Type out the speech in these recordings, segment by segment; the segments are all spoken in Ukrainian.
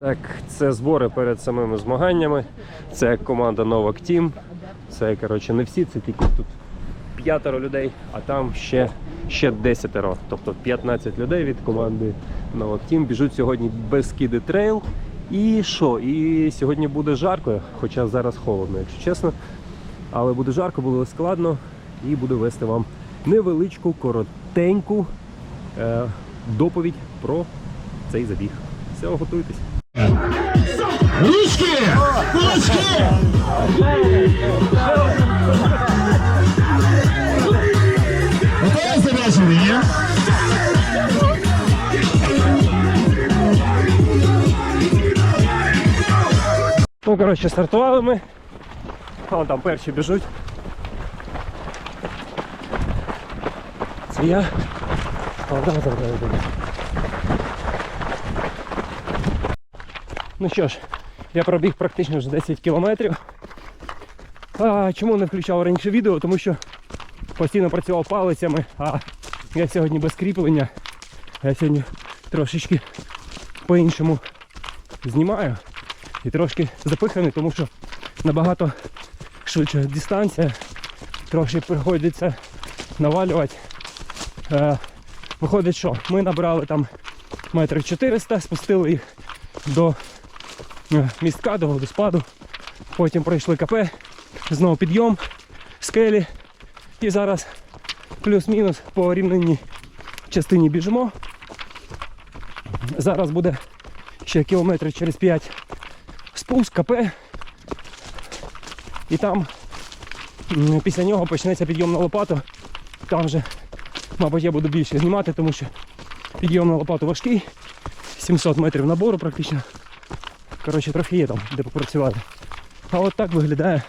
Так, це збори перед самими змаганнями. Це команда Novak Team. Це, коротше, не всі, це тільки тут п'ятеро людей, а там ще, ще десятеро. Тобто 15 людей від команди Novak Team біжуть сьогодні без скиди трейл. І що? І сьогодні буде жарко, хоча зараз холодно, якщо чесно. Але буде жарко, буде складно і буду вести вам невеличку, коротеньку е, доповідь про цей забіг. Все, готуйтесь. Ручки! Ручки! Готові заряджені, ні? Ну, коротше, стартували ми. Вон там перші біжуть. Це я. О, да, да, да, да. Ну що ж, я пробіг практично вже 10 кілометрів. А, чому не включав раніше відео? Тому що постійно працював палицями, а я сьогодні без кріплення. Я сьогодні трошечки по-іншому знімаю і трошки запиханий, тому що набагато швидша дистанція. Трошки приходиться навалювати. Е, виходить, що ми набрали там метрів 400, спустили їх до містка, до водоспаду. Потім пройшли КП, знову підйом, скелі. І зараз плюс-мінус по рівненній частині біжимо. Зараз буде ще кілометрів через 5 спуск, КП. І там після нього почнеться підйом на лопату. Там вже, мабуть, я буду більше знімати, тому що підйом на лопату важкий. 700 метрів набору практично. Коротше, трохи є там, де попрацювати. А от так виглядає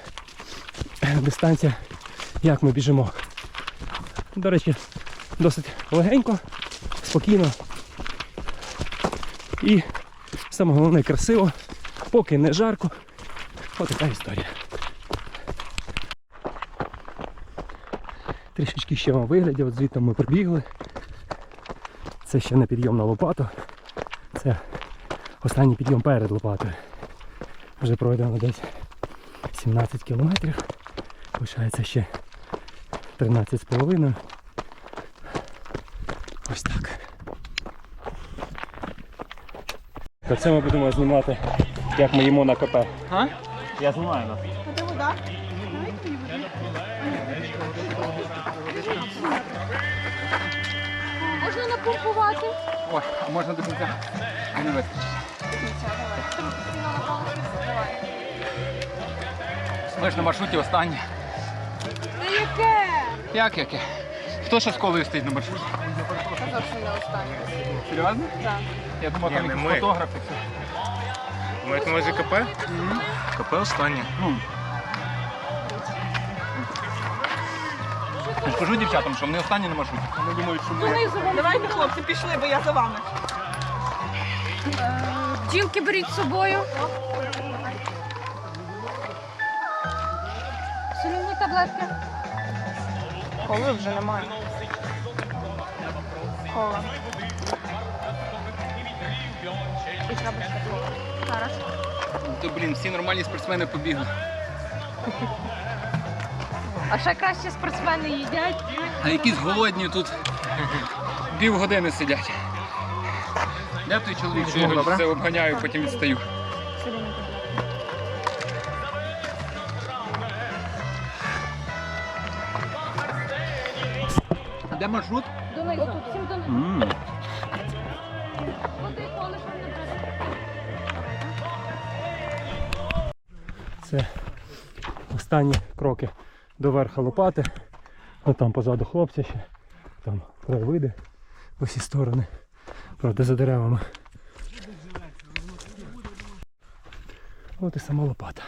дистанція, як ми біжимо. До речі, досить легенько, спокійно. І саме головне красиво, поки не жарко. Ось така історія. Трішечки ще вам вигляді, от звідти ми прибігли. Це ще не підйом на лопату. Це останній підйом перед лопатою. Вже пройдено десь 17 кілометрів. Лишається ще 13 з половиною. Ось так. То це ми будемо знімати, як ми їмо на КП. А? Я знімаю нас. Можна напомпувати? Ой, а можна до кінця? Не вистачить. Ми ж на маршруті останні. Це яке? Як яке? Хто ще з колею стоїть на маршруті? Це зовсім не останнє. Серйозно? Так. Я думав, там Ні, не якісь ми. фотографи. Маєте на увазі КП? КП останнє. Я ж кажу дівчатам, що вони останні на маршруті. Вони думають, що ми... Давайте, хлопці, пішли, бо я за вами. Бджілки беріть з собою. Солюні таблетки. Коли вже немає. Кола. І треба ще кола. Зараз. То, блін, всі нормальні спортсмени побігли. А ще краще спортсмени їдять. А якісь голодні тут півгодини сидять. Де той чоловік, що я все обганяю, потім відстаю. Де маршрут? Донизу. Всім донизу. Води, коли що не. Це останні кроки до верха лопати. От там позаду хлопця ще. Там краєвиди в усі сторони. Правда, за деревами. От і сама лопата.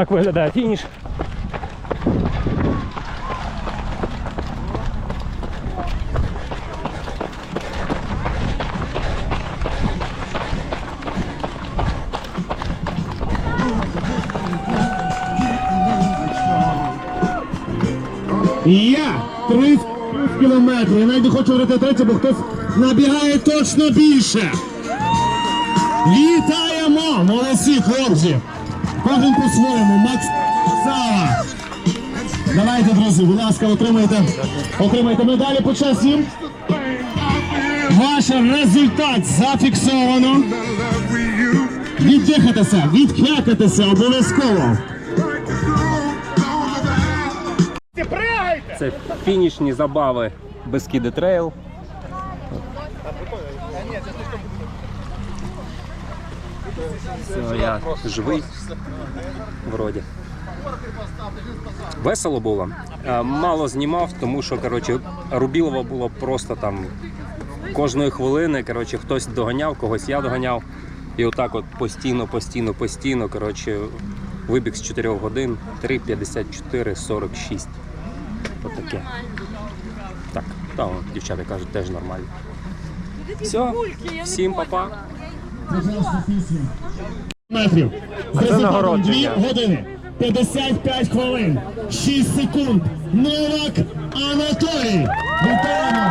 так виглядає фініш. Є! 30 кілометрів. Я навіть хочу говорити 30, бо хтось набігає точно більше. Вітаємо! Молодці, хлопці! Кожен по-своєму. Макс Сава. Давайте, друзі, будь ласка, отримайте, отримайте медалі почесні. Ваш результат зафіксовано. Віддихатися, відхекатися обов'язково. Це фінішні забави Бескіди Трейл. Все, я живий. Вроді. Весело було. Е, Мало знімав, тому що коротше, Рубілова було просто там кожної хвилини. Коротше, хтось доганяв, когось я доганяв. І отак от постійно, постійно, постійно. Коротше, вибіг з 4 годин 3.54, 46. Отаке. Так, та, о, дівчата кажуть, теж нормально. Все, всім па-па. Метрів. З результатом нагородження. 2 години, 55 хвилин, 6 секунд. Новак Анатолій. Вітаємо.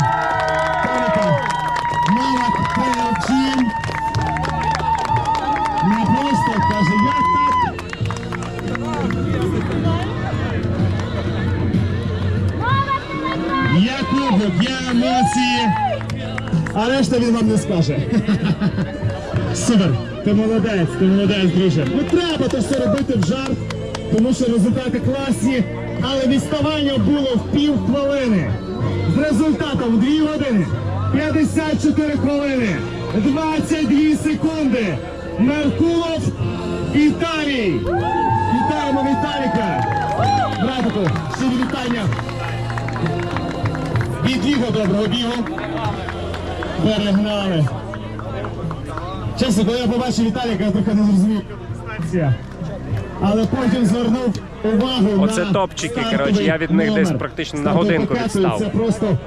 Новак Тім. Не просто каже, як так? Є кубок, є емоції. А решта він вам не скаже. Супер, ти молодець, ти молодець, друже. Ну треба то все робити в жарт, тому що результати класні, але відставання було в пів хвилини. З результатом 2 години, 54 хвилини, 22 секунди. Меркулов Віталій. Вітаємо Віталіка. Братику, щирі вітання. Від Віго доброго бігу. Перегнали. Чесно, коли я побачив Віталіка, я трохи не зрозумів. Але потім звернув увагу Оце на топчики, коротше, я від них номер. десь практично на годинку відстав. Це просто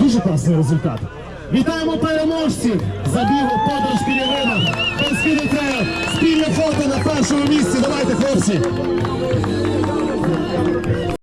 дуже класний результат. Вітаємо переможців забігу подорож Кирилина. Пенський трейл. Спільне фото на першому місці. Давайте, хлопці.